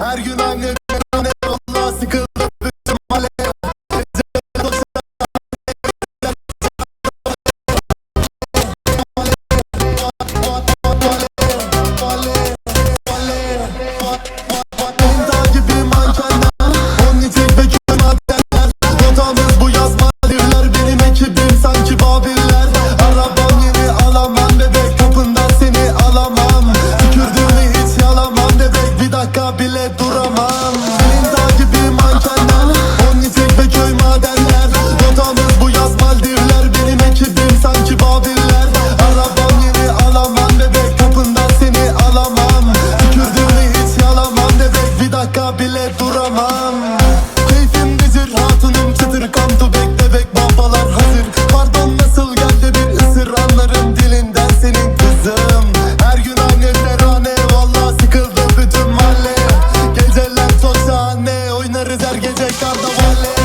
Her gün anne yerinde duramam. Keyfim bezir hatunum çıtır Kantu bekle bek babalar hazır. Pardon nasıl geldi bir ısır Anlarım dilinden senin kızım. Her gün anne terane Valla sıkıldı bütün mahalle. Geceler çok Oynarız her gece karnavalle